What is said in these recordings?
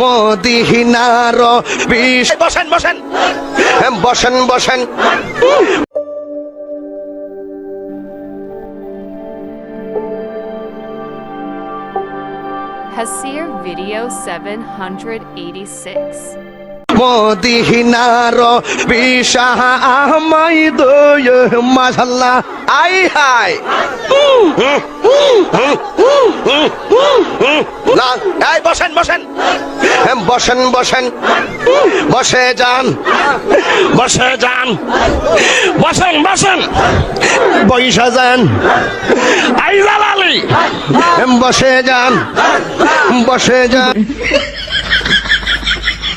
মদিনার বিষ। বসেন বসেন। বসেন বসেন। Hasir Video 786. মদিনার বিশাহ আমাই দয় মাশাল্লাহ আই হাই এই বসেন বসেন। বসেন বসেন। বসে যান। বসে যান। বসেন বসেন। বৈশা যান। আই জালালি বসে যান। বসে যান।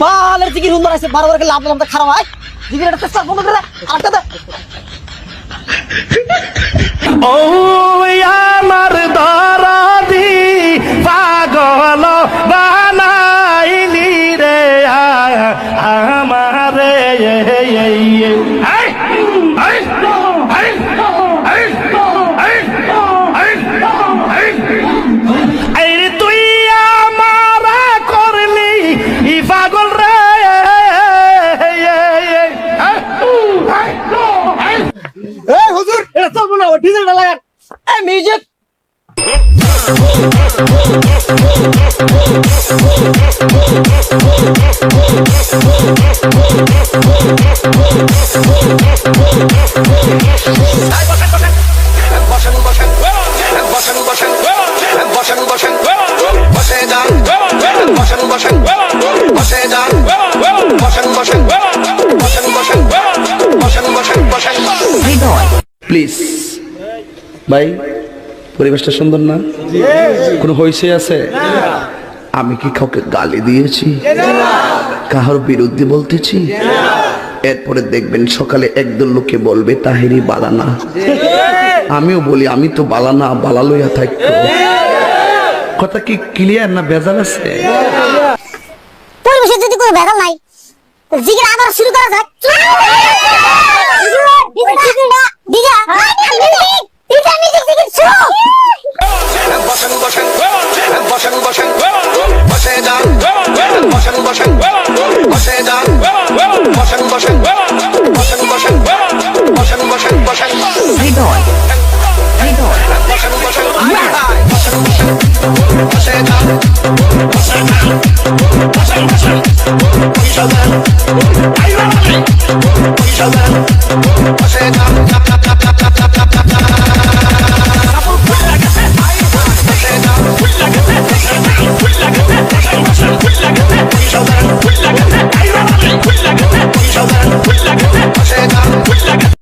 পালের জিগির সুন্দর আছে, বারো বারো লাভ লাভ খারাপ হয়। জিগির একটা চেষ্টা বন্ধ করে আরেকটা দে। ও আমার দরদি, পাগল বানাইলি রে আমারে ডিজেলটা লাগান এই মিউজিক। বসেন ভাই, পরিবেশটা সুন্দর না? কোনো হইসে আছে? আমি কি কাউকে গালি দিয়েছি? কাহার বিরুদ্ধে বলতেছি? এরপরে দেখবেন সকালে একদল লোকে বলবে, তাহেরি বালানা। আমিও বলি, আমি তো বালানা, বালা লইয়া থাকতো কথা কি ক্লিয়ার না বেজাল আছে? পরিবেশের যদি কোনো ভেজাল নাই, জিগির আবার শুরু করা যাক। বসে যান বসেন বসেন বসেন বসেন বসেন বসেন বসেন হৃদয়